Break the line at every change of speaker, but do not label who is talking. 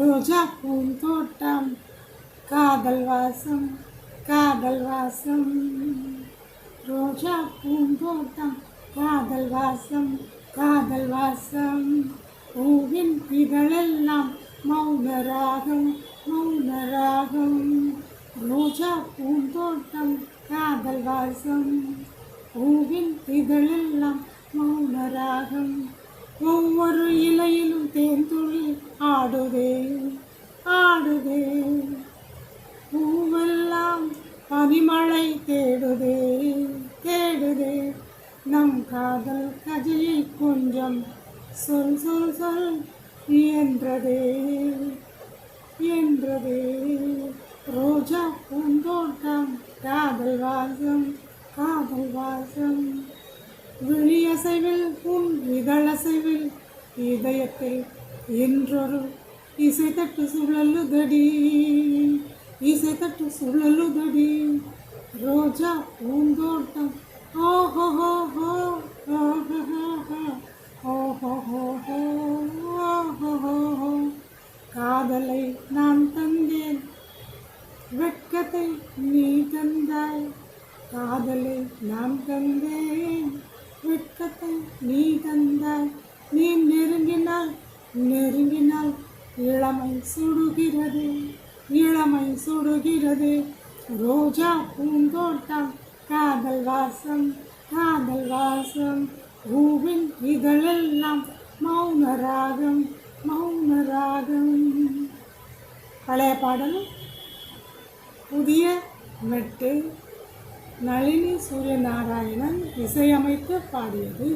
ரோஜா பூந்தோட்டம் காதல் வாசம் காதல் வாசம். ரோஜா பூந்தோட்டம் காதல் வாசம் காதல் வாசம். பூவின் இதழெல்லாம் மௌனராகம் மௌனராகம். ரோஜா பூந்தோட்டம் காதல் வாசம். பூவின் இதழெல்லாம் மௌனராகம். ஒவ்வொரு இலையிலும் பனிமழை தேடுதே தேடுதே. நம் காதல் கதையை கொஞ்சம் சொல் சொல் சொல் என்றதே என்றதே ரோஜா பூந்தோட்டம் காதல் வாசம் காதல் வாசம். விழியசைவில் உன் இதழசைவில் இதயத்தில் என்றொரு இசை தட்டு சுழலுதடி. இசை தட்டு சுழலுதடி ரோஜா பூந்தோட்டம் ஓஹோ ஹோ ஹோ காதலை நான் தந்தேன் வெட்கத்தை நீ தந்தாய். காதலை நான் தந்தேன் வெட்கத்தை நீ தந்தாய். நீ நெருங்கினால் நெருங்கினால் இளமை சுடுகிறது. இளமை சுடுகிறது ரோஜா பூந்தோட்டம் காதல் வாசம் காதல் வாசம். பூவின் இதழெல்லாம் மௌன ராகம் மௌன ராகம். பழைய பாடலும் புதிய மெட்டு. நளினி சூரியநாராயணன் இசையமைத்து பாடியது.